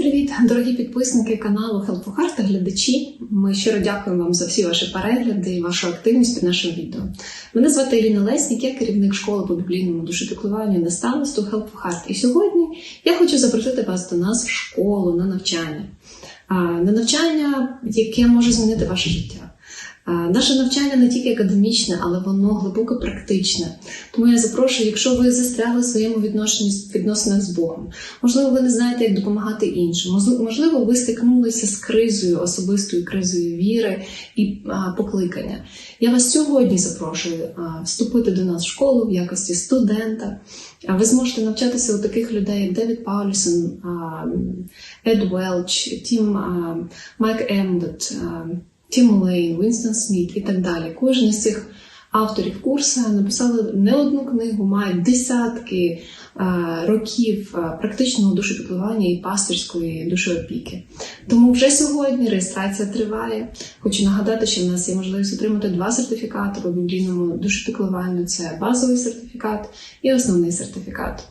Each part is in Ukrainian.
привіт, дорогі підписники каналу Help for Heart та глядачі. Ми щиро дякуємо вам за всі ваші перегляди і вашу активність під нашим відео. Мене звати Ірина Леснік, я керівник школи по біблійному душепіклуванню і наставництву Help for Heart. І сьогодні я хочу запросити вас до нас в школу на навчання. На навчання, яке може змінити ваше життя. А, Наше навчання не тільки академічне, але воно глибоко практичне. Тому я запрошую, якщо ви застрягли в своєму відношенні відносинах з Богом, можливо, ви не знаєте, як допомагати іншим. Можливо, ви стикнулися з кризою, особистою кризою віри і покликання. Я вас сьогодні запрошую вступити до нас в школу в якості студента. Ви зможете навчатися у таких людей, як Девід Паулісон, Ед Велч, Тім Майк Емдот, Тім Лейн, Вінстон Сміт і так далі. Кожен із цих авторів курсу написали не одну книгу, мають десятки а, років а, практичного душепіклування і пастирської душеопіки. Тому вже сьогодні реєстрація триває. Хочу нагадати, що в нас є можливість отримати два сертифікати по біблійному душепіклуванню: це базовий сертифікат і основний сертифікат.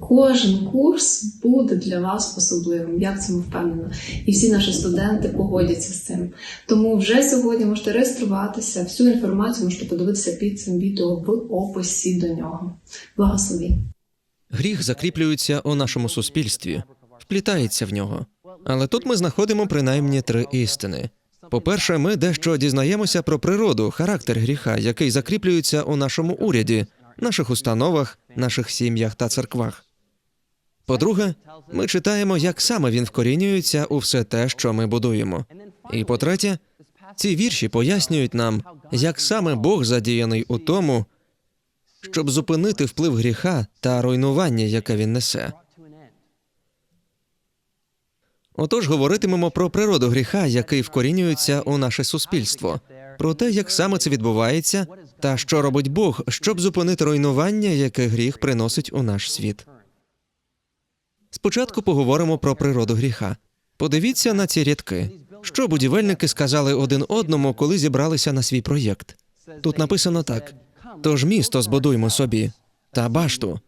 Кожен курс буде для вас особливим, я в цьому впевнена. І всі наші студенти погодяться з цим. Тому вже сьогодні можете реєструватися, всю інформацію можете подивитися під цим відео в описі до нього. Благослові! Гріх закріплюється у нашому суспільстві, вплітається в нього. Але тут ми знаходимо принаймні три істини. По-перше, ми дещо дізнаємося про природу, характер гріха, який закріплюється у нашому уряді, наших установах, наших сім'ях та церквах. По-друге, ми читаємо, як саме він вкорінюється у все те, що ми будуємо. І по-третє, ці вірші пояснюють нам, як саме Бог задіяний у тому, щоб зупинити вплив гріха та руйнування, яке він несе. Отож, говоритимемо про природу гріха, який вкорінюється у наше суспільство, про те, як саме це відбувається, та що робить Бог, щоб зупинити руйнування, яке гріх приносить у наш світ. Спочатку поговоримо про природу гріха. Подивіться на ці рядки. Що будівельники сказали один одному, коли зібралися на свій проєкт? Тут написано так: тож місто збудуймо собі та башту,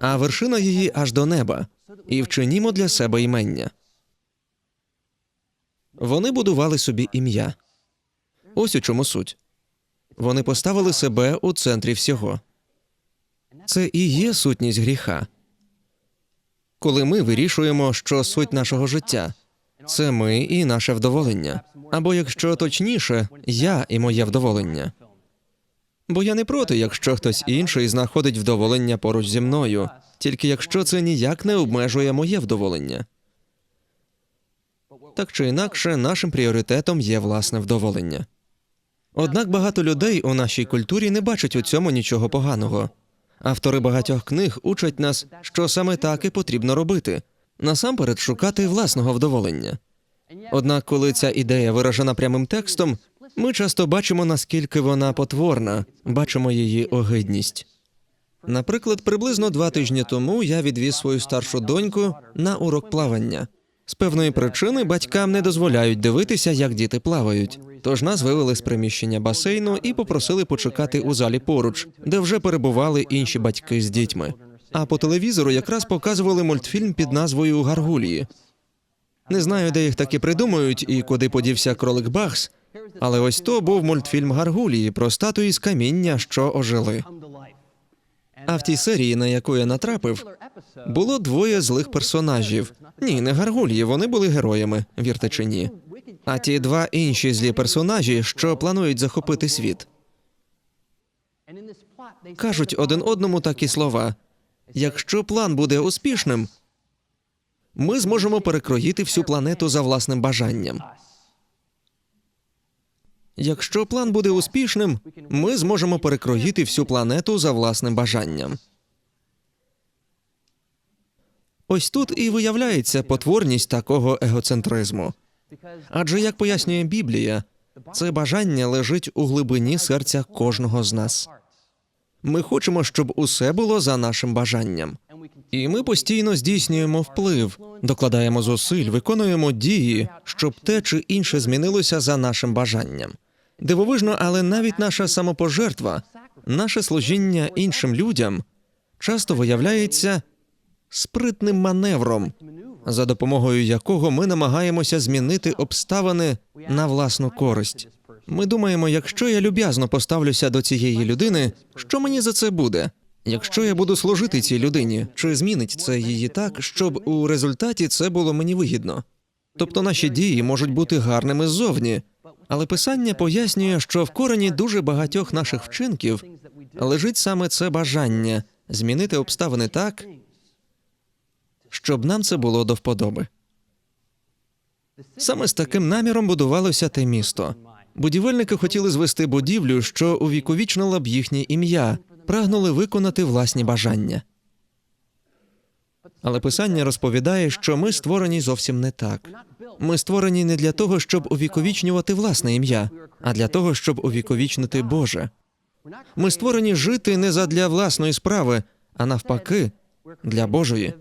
а вершина її аж до неба, і вчинімо для себе імення. Вони будували собі ім'я. Ось у чому суть. Вони поставили себе у центрі всього. Це і є сутність гріха. Коли ми вирішуємо, що суть нашого життя це ми і наше вдоволення. Або, якщо точніше, я і моє вдоволення. Бо я не проти, якщо хтось інший знаходить вдоволення поруч зі мною, тільки якщо це ніяк не обмежує моє вдоволення. Так чи інакше, нашим пріоритетом є власне вдоволення. Однак багато людей у нашій культурі не бачать у цьому нічого поганого. Автори багатьох книг учать нас, що саме так і потрібно робити насамперед шукати власного вдоволення. Однак, коли ця ідея виражена прямим текстом, ми часто бачимо, наскільки вона потворна, бачимо її огидність. Наприклад, приблизно два тижні тому я відвіз свою старшу доньку на урок плавання. З певної причини батькам не дозволяють дивитися, як діти плавають. Тож нас вивели з приміщення басейну і попросили почекати у залі поруч, де вже перебували інші батьки з дітьми. А по телевізору якраз показували мультфільм під назвою Гаргулії. Не знаю, де їх таки придумують і куди подівся кролик Бахс, але ось то був мультфільм Гаргулії про статуї з каміння, що ожили. А в тій серії, на яку я натрапив, було двоє злих персонажів. Ні, не гаргулії, вони були героями, вірте чи ні. А ті два інші злі персонажі, що планують захопити світ, кажуть один одному такі слова: якщо план буде успішним, ми зможемо перекроїти всю планету за власним бажанням. Якщо план буде успішним, ми зможемо перекроїти всю планету за власним бажанням. Ось тут і виявляється потворність такого егоцентризму. Адже, як пояснює Біблія, це бажання лежить у глибині серця кожного з нас. Ми хочемо, щоб усе було за нашим бажанням. І ми постійно здійснюємо вплив, докладаємо зусиль, виконуємо дії, щоб те чи інше змінилося за нашим бажанням. Дивовижно, але навіть наша самопожертва, наше служіння іншим людям часто виявляється спритним маневром, за допомогою якого ми намагаємося змінити обставини на власну користь. Ми думаємо, якщо я люб'язно поставлюся до цієї людини, що мені за це буде? Якщо я буду служити цій людині, чи змінить це її так, щоб у результаті це було мені вигідно? Тобто наші дії можуть бути гарними ззовні, але писання пояснює, що в корені дуже багатьох наших вчинків лежить саме це бажання змінити обставини так, щоб нам це було до вподоби. Саме з таким наміром будувалося те місто. Будівельники хотіли звести будівлю, що увіковічнила б їхнє ім'я, прагнули виконати власні бажання. Але писання розповідає, що ми створені зовсім не так. Ми створені не для того, щоб увіковічнювати власне ім'я, а для того, щоб увіковічнити Боже. Ми створені жити не задля власної справи, а навпаки, для Божої.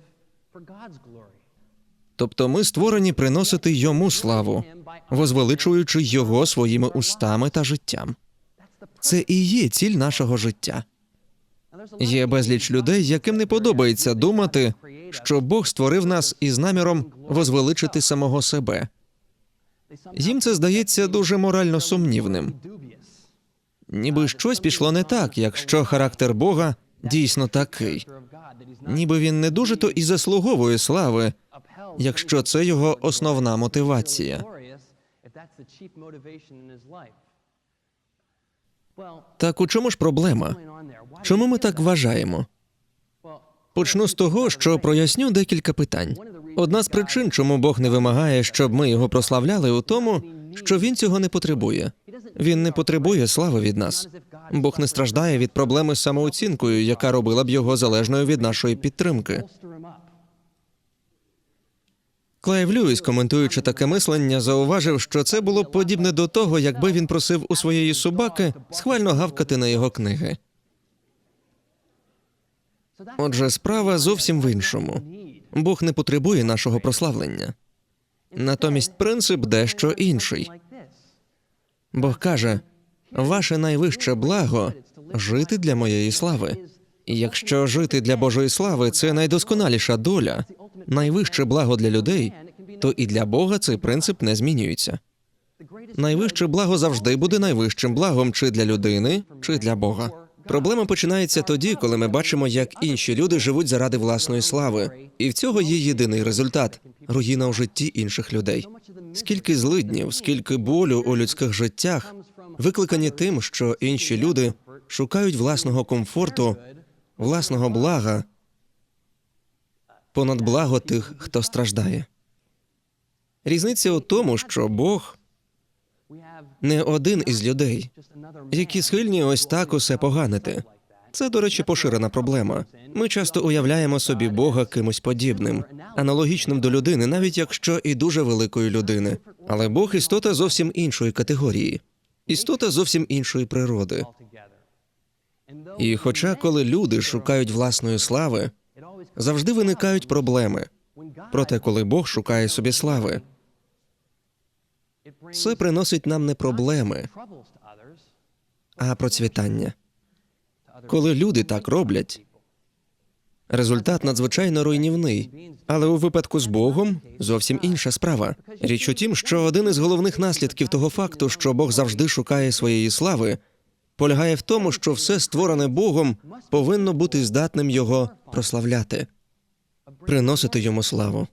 Тобто ми створені приносити йому славу, возвеличуючи його своїми устами та життям. Це і є ціль нашого життя. Є безліч людей, яким не подобається думати, що Бог створив нас із наміром возвеличити самого себе. Їм це здається дуже морально сумнівним. Ніби щось пішло не так, якщо характер Бога дійсно такий. Ніби він не дуже то і заслуговує слави, якщо це його основна мотивація. Так у чому ж проблема? Чому ми так вважаємо? Почну з того, що проясню декілька питань. Одна з причин, чому Бог не вимагає, щоб ми його прославляли, у тому, що він цього не потребує. Він не потребує слави від нас. Бог не страждає від проблеми з самооцінкою, яка робила б його залежною від нашої підтримки. Клайв Льюіс, коментуючи таке мислення, зауважив, що це було б подібне до того, якби він просив у своєї собаки схвально гавкати на його книги. Отже, справа зовсім в іншому. Бог не потребує нашого прославлення. Натомість принцип дещо інший. Бог каже: ваше найвище благо жити для моєї слави. І якщо жити для Божої слави це найдосконаліша доля, найвище благо для людей, то і для Бога цей принцип не змінюється. Найвище благо завжди буде найвищим благом чи для людини, чи для Бога. Проблема починається тоді, коли ми бачимо, як інші люди живуть заради власної слави, і в цього є єдиний результат руїна у житті інших людей. Скільки злиднів, скільки болю у людських життях викликані тим, що інші люди шукають власного комфорту, власного блага понад благо тих, хто страждає. Різниця у тому, що Бог не один із людей, які схильні ось так усе поганити. Це, до речі, поширена проблема. Ми часто уявляємо собі Бога кимось подібним, аналогічним до людини, навіть якщо і дуже великої людини. Але Бог істота зовсім іншої категорії, істота зовсім іншої природи. І хоча, коли люди шукають власної слави, завжди виникають проблеми. Проте, коли Бог шукає собі слави, це приносить нам не проблеми, а процвітання. Коли люди так роблять, результат надзвичайно руйнівний. Але у випадку з Богом зовсім інша справа. Річ у тім, що один із головних наслідків того факту, що Бог завжди шукає своєї слави, полягає в тому, що все створене Богом повинно бути здатним його прославляти, приносити йому славу.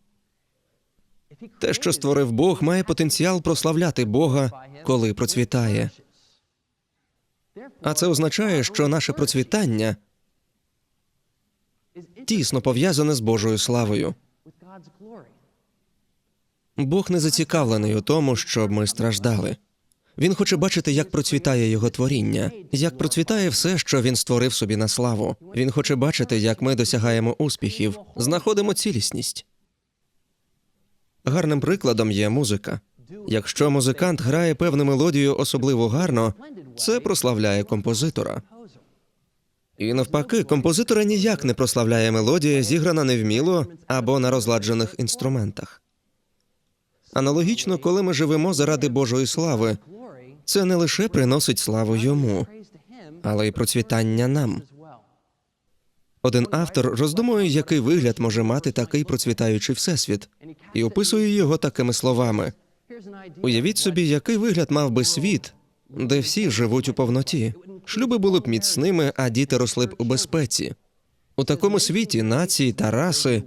Те, що створив Бог, має потенціал прославляти Бога, коли процвітає. А це означає, що наше процвітання тісно пов'язане з Божою славою. Бог не зацікавлений у тому, щоб ми страждали. Він хоче бачити, як процвітає його творіння, як процвітає все, що він створив собі на славу. Він хоче бачити, як ми досягаємо успіхів, знаходимо цілісність. Гарним прикладом є музика. Якщо музикант грає певну мелодію особливо гарно, це прославляє композитора. І навпаки, композитора ніяк не прославляє мелодія, зіграна невміло або на розладжених інструментах. Аналогічно, коли ми живемо заради Божої слави, це не лише приносить славу йому, але й процвітання нам. Один автор роздумує, який вигляд може мати такий процвітаючий всесвіт, і описує його такими словами: уявіть собі, який вигляд мав би світ, де всі живуть у повноті. Шлюби були б міцними, а діти росли б у безпеці. У такому світі нації та раси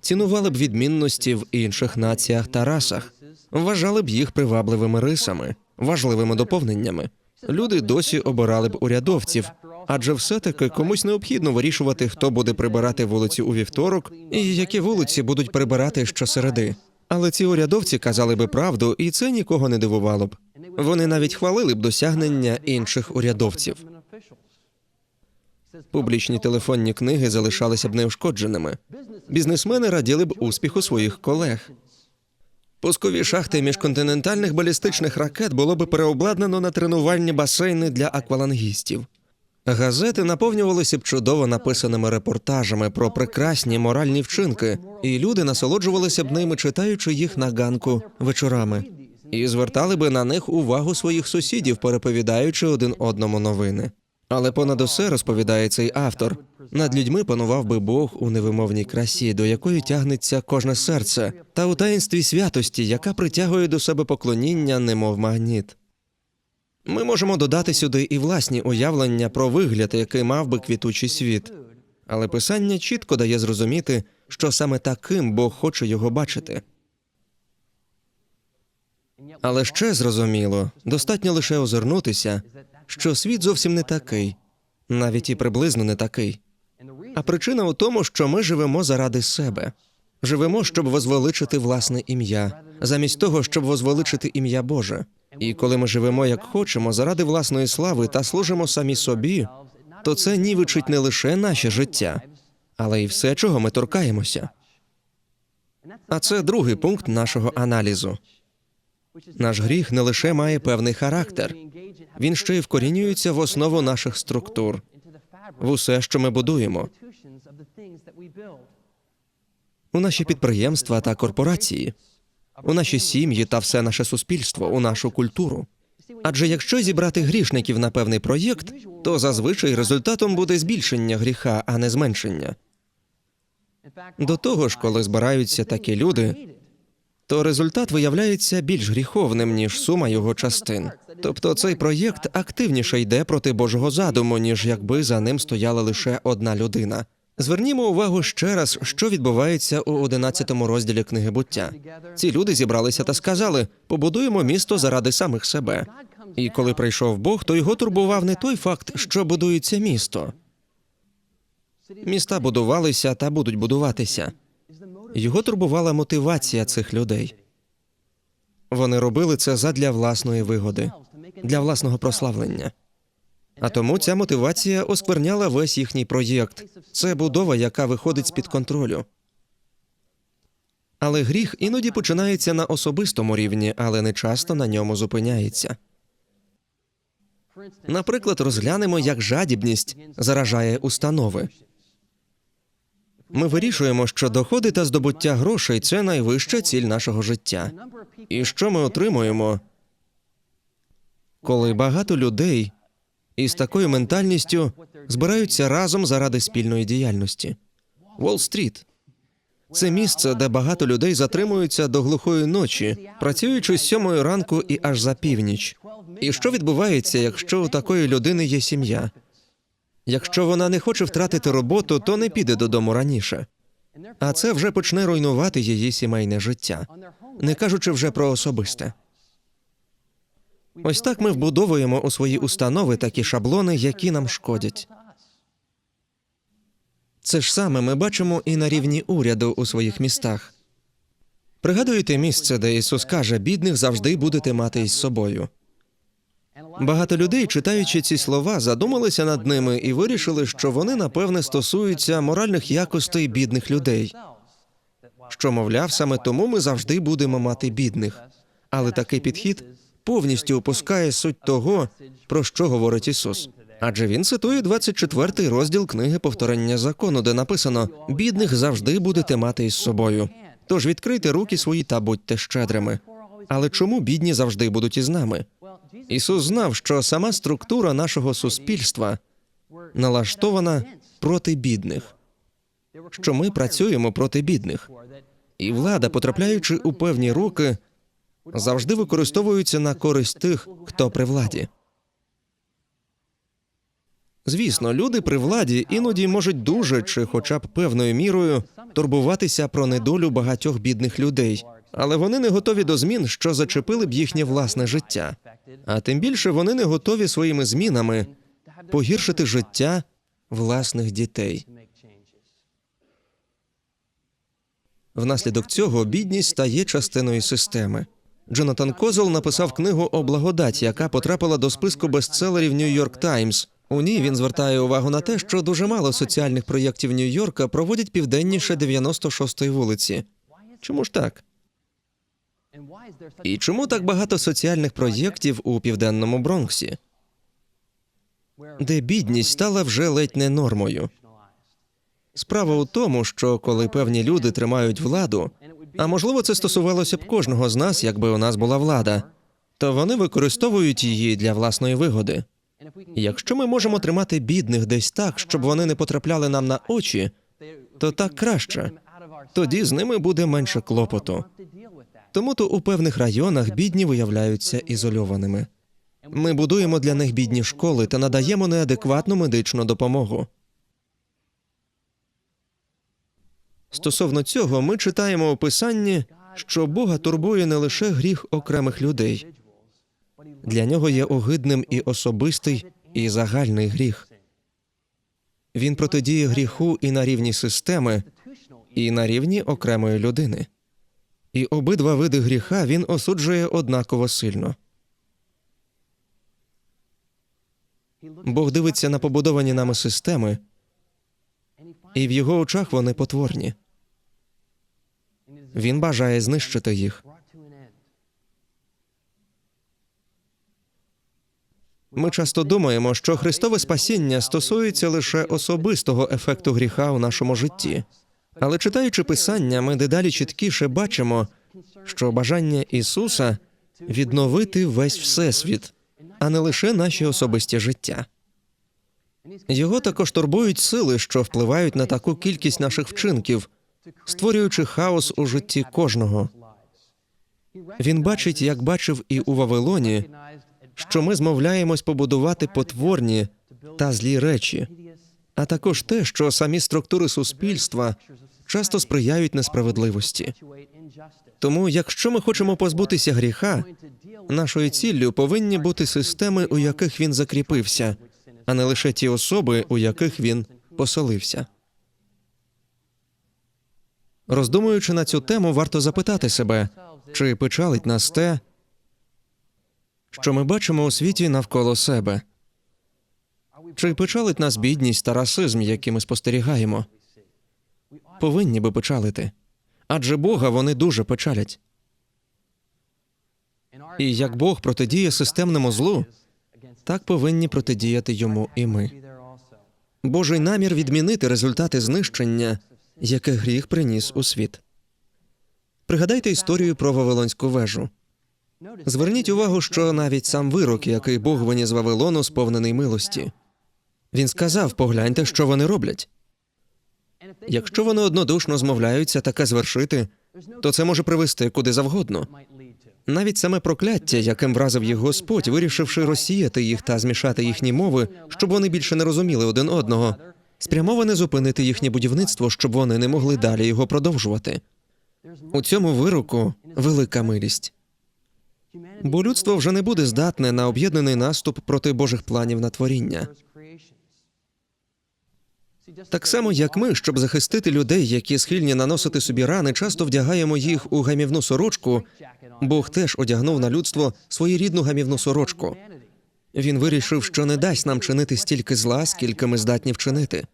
цінували б відмінності в інших націях та расах, вважали б їх привабливими рисами, важливими доповненнями. Люди досі обирали б урядовців, адже все-таки комусь необхідно вирішувати, хто буде прибирати вулиці у вівторок і які вулиці будуть прибирати щосереди. Але ці урядовці казали би правду, і це нікого не дивувало б. Вони навіть хвалили б досягнення інших урядовців. Публічні телефонні книги залишалися б неушкодженими. Бізнесмени раділи б успіху своїх колег. Пускові шахти міжконтинентальних балістичних ракет було би переобладнано на тренувальні басейни для аквалангістів. Газети наповнювалися б чудово написаними репортажами про прекрасні моральні вчинки, і люди насолоджувалися б ними, читаючи їх на ганку вечорами, і звертали би на них увагу своїх сусідів, переповідаючи один одному новини. Але понад усе розповідає цей автор. Над людьми панував би Бог у невимовній красі, до якої тягнеться кожне серце, та у таїнстві святості, яка притягує до себе поклоніння, немов магніт. Ми можемо додати сюди і власні уявлення про вигляд, який мав би квітучий світ. Але писання чітко дає зрозуміти, що саме таким Бог хоче його бачити. Але ще зрозуміло, достатньо лише озирнутися, що світ зовсім не такий, навіть і приблизно не такий. А причина у тому, що ми живемо заради себе, живемо, щоб возвеличити власне ім'я, замість того, щоб возвеличити ім'я Боже. І коли ми живемо як хочемо, заради власної слави та служимо самі собі, то це нівичить не лише наше життя, але й все, чого ми торкаємося. А це другий пункт нашого аналізу. Наш гріх не лише має певний характер, він ще й вкорінюється в основу наших структур, в усе, що ми будуємо, у наші підприємства та корпорації, у наші сім'ї та все наше суспільство, у нашу культуру. Адже якщо зібрати грішників на певний проєкт, то зазвичай результатом буде збільшення гріха, а не зменшення. До того ж, коли збираються такі люди, то результат виявляється більш гріховним, ніж сума його частин. Тобто цей проєкт активніше йде проти Божого задуму, ніж якби за ним стояла лише одна людина. Звернімо увагу ще раз, що відбувається у 11 розділі книги буття. Ці люди зібралися та сказали: побудуємо місто заради самих себе. І коли прийшов Бог, то його турбував не той факт, що будується місто. Міста будувалися та будуть будуватися. Його турбувала мотивація цих людей. Вони робили це задля власної вигоди, для власного прославлення. А тому ця мотивація оскверняла весь їхній проєкт. Це будова, яка виходить з під контролю. Але гріх іноді починається на особистому рівні, але не часто на ньому зупиняється. Наприклад, розглянемо, як жадібність заражає установи. Ми вирішуємо, що доходи та здобуття грошей це найвища ціль нашого життя. І що ми отримуємо, коли багато людей із такою ментальністю збираються разом заради спільної діяльності? Уолл-стріт – це місце, де багато людей затримуються до глухої ночі, працюючи з сьомої ранку і аж за північ. І що відбувається, якщо у такої людини є сім'я? Якщо вона не хоче втратити роботу, то не піде додому раніше. А це вже почне руйнувати її сімейне життя, не кажучи вже про особисте. Ось так ми вбудовуємо у свої установи такі шаблони, які нам шкодять. Це ж саме ми бачимо і на рівні уряду у своїх містах. Пригадуєте місце, де Ісус каже, бідних завжди будете мати із собою. Багато людей, читаючи ці слова, задумалися над ними і вирішили, що вони напевне стосуються моральних якостей бідних людей. Що, мовляв, саме тому ми завжди будемо мати бідних. Але такий підхід повністю опускає суть того, про що говорить Ісус. Адже він цитує 24 розділ книги повторення закону, де написано: бідних завжди будете мати із собою. Тож відкрийте руки свої та будьте щедрими. Але чому бідні завжди будуть із нами? Ісус знав, що сама структура нашого суспільства налаштована проти бідних, що ми працюємо проти бідних. І влада, потрапляючи у певні руки, завжди використовується на користь тих, хто при владі. Звісно, люди при владі іноді можуть дуже чи хоча б певною мірою турбуватися про недолю багатьох бідних людей, але вони не готові до змін, що зачепили б їхнє власне життя. А тим більше вони не готові своїми змінами погіршити життя власних дітей. Внаслідок цього бідність стає частиною системи. Джонатан Козел написав книгу о благодаті, яка потрапила до списку бестселерів Нью-Йорк Таймс. У ній він звертає увагу на те, що дуже мало соціальних проєктів Нью-Йорка проводять південніше 96-ї вулиці. Чому ж так? І чому так багато соціальних проєктів у південному Бронксі, де бідність стала вже ледь не нормою? Справа у тому, що коли певні люди тримають владу, а можливо, це стосувалося б кожного з нас, якби у нас була влада, то вони використовують її для власної вигоди. Якщо ми можемо тримати бідних десь так, щоб вони не потрапляли нам на очі, то так краще. Тоді з ними буде менше клопоту. Тому то у певних районах бідні виявляються ізольованими. Ми будуємо для них бідні школи та надаємо неадекватну медичну допомогу. Стосовно цього, ми читаємо у писанні, що Бога турбує не лише гріх окремих людей, для нього є огидним і особистий, і загальний гріх. Він протидіє гріху і на рівні системи, і на рівні окремої людини. І обидва види гріха він осуджує однаково сильно. Бог дивиться на побудовані нами системи, і в його очах вони потворні. Він бажає знищити їх. Ми часто думаємо, що Христове спасіння стосується лише особистого ефекту гріха у нашому житті. Але читаючи писання, ми дедалі чіткіше бачимо, що бажання Ісуса відновити весь всесвіт, а не лише наші особисті життя. Його також турбують сили, що впливають на таку кількість наших вчинків, створюючи хаос у житті кожного. Він бачить, як бачив і у Вавилоні, що ми змовляємось побудувати потворні та злі речі, а також те, що самі структури суспільства часто сприяють несправедливості. Тому, якщо ми хочемо позбутися гріха, нашою ціллю повинні бути системи, у яких він закріпився, а не лише ті особи, у яких він поселився. Роздумуючи на цю тему, варто запитати себе, чи печалить нас те, що ми бачимо у світі навколо себе, чи печалить нас бідність та расизм, які ми спостерігаємо? Повинні би печалити, адже Бога вони дуже печалять. І як Бог протидіє системному злу, так повинні протидіяти йому і ми. Божий намір відмінити результати знищення, яке гріх приніс у світ. Пригадайте історію про Вавилонську вежу. Зверніть увагу, що навіть сам вирок, який Бог виніс Вавилону, сповнений милості. Він сказав: погляньте, що вони роблять. Якщо вони однодушно змовляються таке звершити, то це може привести куди завгодно. Навіть саме прокляття, яким вразив їх Господь, вирішивши розсіяти їх та змішати їхні мови, щоб вони більше не розуміли один одного, спрямоване зупинити їхнє будівництво, щоб вони не могли далі його продовжувати. У цьому вироку велика милість. Бо людство вже не буде здатне на об'єднаний наступ проти Божих планів на творіння. Так само, як ми, щоб захистити людей, які схильні наносити собі рани, часто вдягаємо їх у гамівну сорочку. Бог теж одягнув на людство своєрідну гамівну сорочку. Він вирішив, що не дасть нам чинити стільки зла, скільки ми здатні вчинити.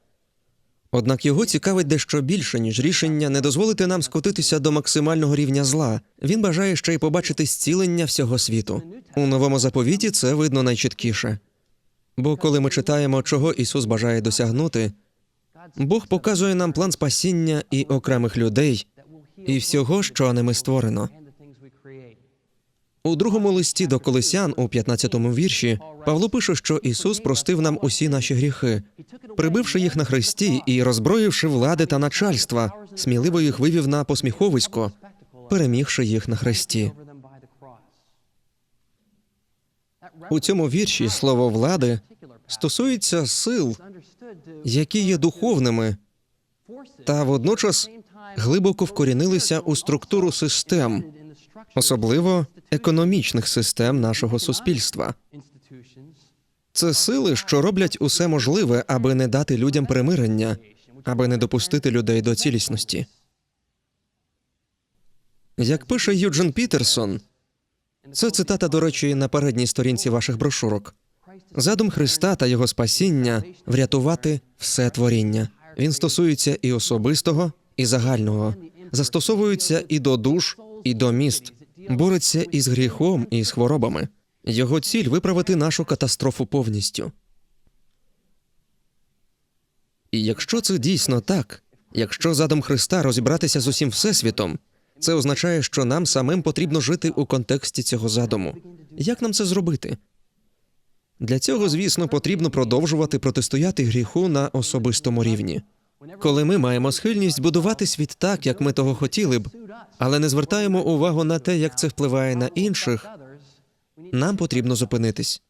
Однак його цікавить дещо більше, ніж рішення не дозволити нам скотитися до максимального рівня зла. Він бажає ще й побачити зцілення всього світу. У новому заповіті це видно найчіткіше. Бо коли ми читаємо, чого Ісус бажає досягнути, Бог показує нам план спасіння і окремих людей, і всього, що ними створено. У другому листі до Колесян, у 15-му вірші, Павло пише, що Ісус простив нам усі наші гріхи, прибивши їх на хресті і роззброївши влади та начальства, сміливо їх вивів на посміховисько, перемігши їх на хресті. У цьому вірші слово влади стосується сил, які є духовними, та водночас глибоко вкорінилися у структуру систем, особливо економічних систем нашого суспільства. Це сили, що роблять усе можливе, аби не дати людям примирення, аби не допустити людей до цілісності. Як пише Юджин Пітерсон, це цитата, до речі, на передній сторінці ваших брошурок. Задум Христа та його спасіння врятувати все творіння. Він стосується і особистого, і загального, застосовується і до душ, і до міст, бореться із гріхом, і з хворобами. Його ціль виправити нашу катастрофу повністю. І якщо це дійсно так, якщо задум Христа розібратися з усім всесвітом, це означає, що нам самим потрібно жити у контексті цього задуму. Як нам це зробити? Для цього, звісно, потрібно продовжувати протистояти гріху на особистому рівні. Коли ми маємо схильність будувати світ так, як ми того хотіли б, але не звертаємо увагу на те, як це впливає на інших, нам потрібно зупинитись.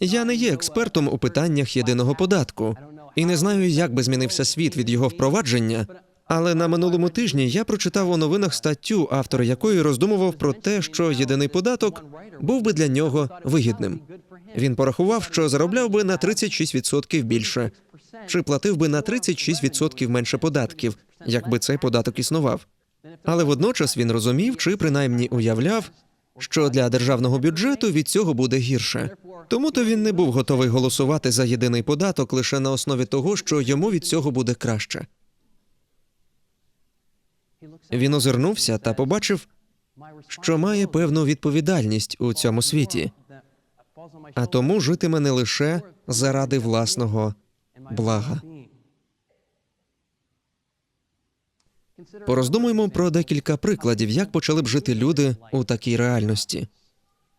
Я не є експертом у питаннях єдиного податку і не знаю, як би змінився світ від його впровадження. Але на минулому тижні я прочитав у новинах статтю, автор якої роздумував про те, що єдиний податок був би для нього вигідним. Він порахував, що заробляв би на 36% більше, чи платив би на 36% менше податків, якби цей податок існував. Але водночас він розумів, чи принаймні уявляв, що для державного бюджету від цього буде гірше. Тому то він не був готовий голосувати за єдиний податок лише на основі того, що йому від цього буде краще. Він озирнувся та побачив, що має певну відповідальність у цьому світі, а тому житиме не лише заради власного блага. Пороздумуємо про декілька прикладів, як почали б жити люди у такій реальності.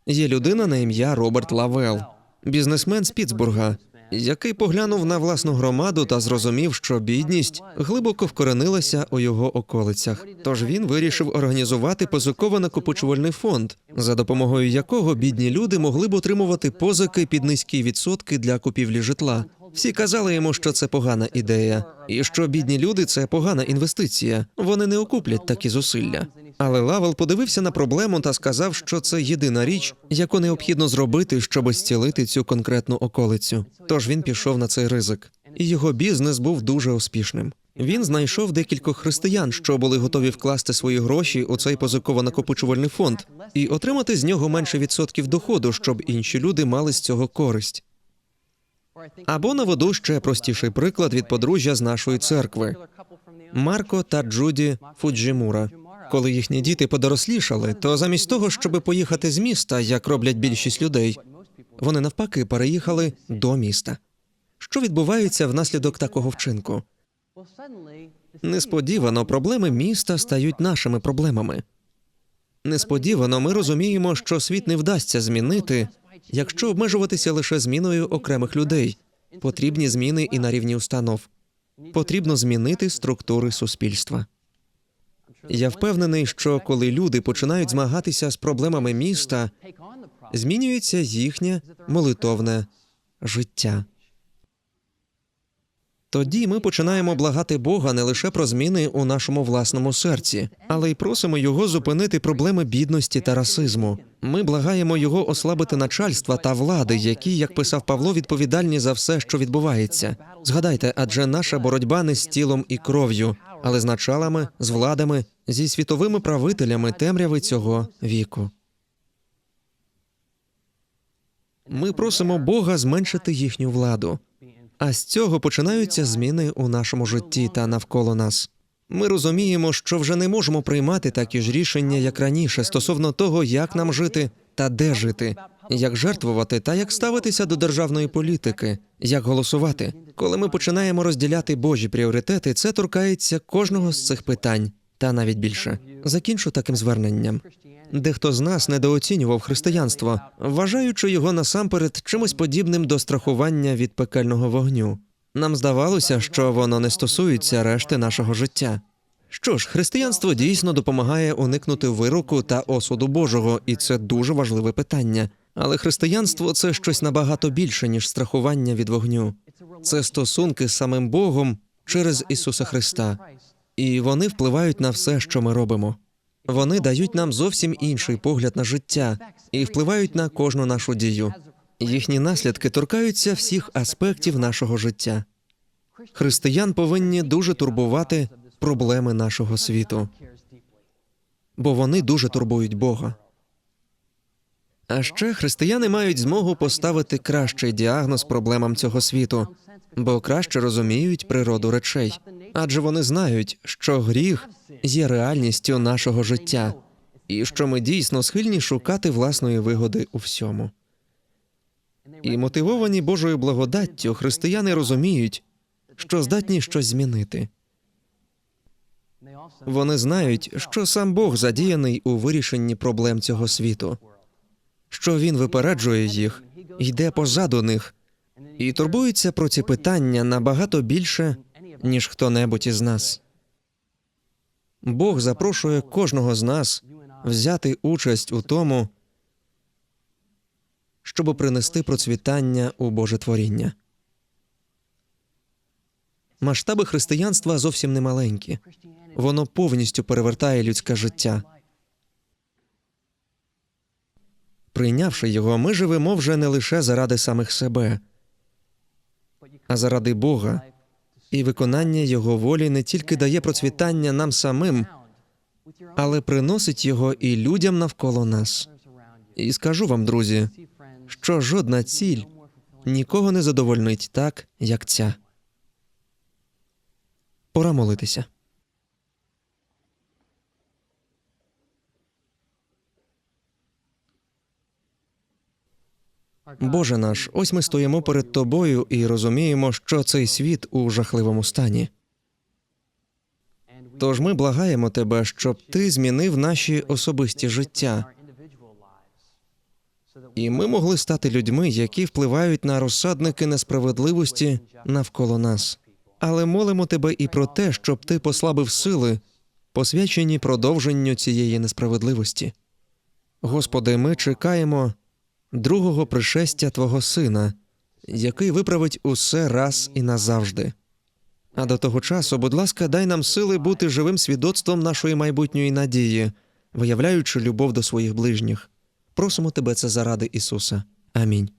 Є людина на ім'я Роберт Лавел, бізнесмен з Пітсбурга, який поглянув на власну громаду та зрозумів, що бідність глибоко вкоренилася у його околицях. Тож він вирішив організувати позиково-накопичувальний фонд, за допомогою якого бідні люди могли б отримувати позики під низькі відсотки для купівлі житла. Всі казали йому, що це погана ідея, і що бідні люди це погана інвестиція. Вони не окуплять такі зусилля. Але Лавел подивився на проблему та сказав, що це єдина річ, яку необхідно зробити, щоб зцілити цю конкретну околицю. Тож він пішов на цей ризик, і його бізнес був дуже успішним. Він знайшов декількох християн, що були готові вкласти свої гроші у цей позиково-накопичувальний фонд і отримати з нього менше відсотків доходу, щоб інші люди мали з цього користь. Або наведу ще простіший приклад від подружжя з нашої церкви Марко та Джуді Фуджімура. Коли їхні діти подорослішали, то замість того, щоб поїхати з міста, як роблять більшість людей, вони навпаки переїхали до міста. Що відбувається внаслідок такого вчинку? Несподівано проблеми міста стають нашими проблемами. Несподівано ми розуміємо, що світ не вдасться змінити, якщо обмежуватися лише зміною окремих людей. Потрібні зміни і на рівні установ. Потрібно змінити структури суспільства. Я впевнений, що коли люди починають змагатися з проблемами міста, змінюється їхнє молитовне життя. Тоді ми починаємо благати Бога не лише про зміни у нашому власному серці, але й просимо його зупинити проблеми бідності та расизму. Ми благаємо його ослабити начальства та влади, які, як писав Павло, відповідальні за все, що відбувається. Згадайте, адже наша боротьба не з тілом і кров'ю, але з началами, з владами, зі світовими правителями темряви цього віку. Ми просимо Бога зменшити їхню владу. А з цього починаються зміни у нашому житті та навколо нас. Ми розуміємо, що вже не можемо приймати такі ж рішення, як раніше, стосовно того, як нам жити та де жити, як жертвувати та як ставитися до державної політики, як голосувати. Коли ми починаємо розділяти Божі пріоритети, це торкається кожного з цих питань, та навіть більше. Закінчу таким зверненням. Дехто з нас недооцінював християнство, вважаючи його насамперед чимось подібним до страхування від пекельного вогню. Нам здавалося, що воно не стосується решти нашого життя. Що ж, християнство дійсно допомагає уникнути вироку та осуду Божого, і це дуже важливе питання. Але християнство це щось набагато більше, ніж страхування від вогню. Це стосунки з самим Богом через Ісуса Христа, і вони впливають на все, що ми робимо. Вони дають нам зовсім інший погляд на життя і впливають на кожну нашу дію. Їхні наслідки торкаються всіх аспектів нашого життя. Християн повинні дуже турбувати проблеми нашого світу, бо вони дуже турбують Бога. А ще християни мають змогу поставити кращий діагноз проблемам цього світу, бо краще розуміють природу речей, адже вони знають, що гріх є реальністю нашого життя, і що ми дійсно схильні шукати власної вигоди у всьому. І мотивовані Божою благодаттю, християни розуміють, що здатні щось змінити. Вони знають, що сам Бог задіяний у вирішенні проблем цього світу, що він випереджує їх, йде позаду них і турбується про ці питання набагато більше, ніж хто-небудь із нас. Бог запрошує кожного з нас взяти участь у тому, щоб принести процвітання у Боже творіння. Масштаби християнства зовсім не маленькі. Воно повністю перевертає людське життя. Прийнявши його, ми живемо вже не лише заради самих себе, а заради Бога, і виконання Його волі не тільки дає процвітання нам самим, але приносить його і людям навколо нас. І скажу вам, друзі, що жодна ціль нікого не задовольнить так, як ця. Пора молитися. Боже наш, ось ми стоїмо перед тобою і розуміємо, що цей світ у жахливому стані. Тож ми благаємо тебе, щоб ти змінив наші особисті життя, і ми могли стати людьми, які впливають на розсадники несправедливості навколо нас. Але молимо тебе і про те, щоб ти послабив сили, посвячені продовженню цієї несправедливості. Господи, ми чекаємо другого пришестя Твого Сина, який виправить усе раз і назавжди. А до того часу, будь ласка, дай нам сили бути живим свідоцтвом нашої майбутньої надії, виявляючи любов до своїх ближніх. Просимо тебе це заради Ісуса. Амінь.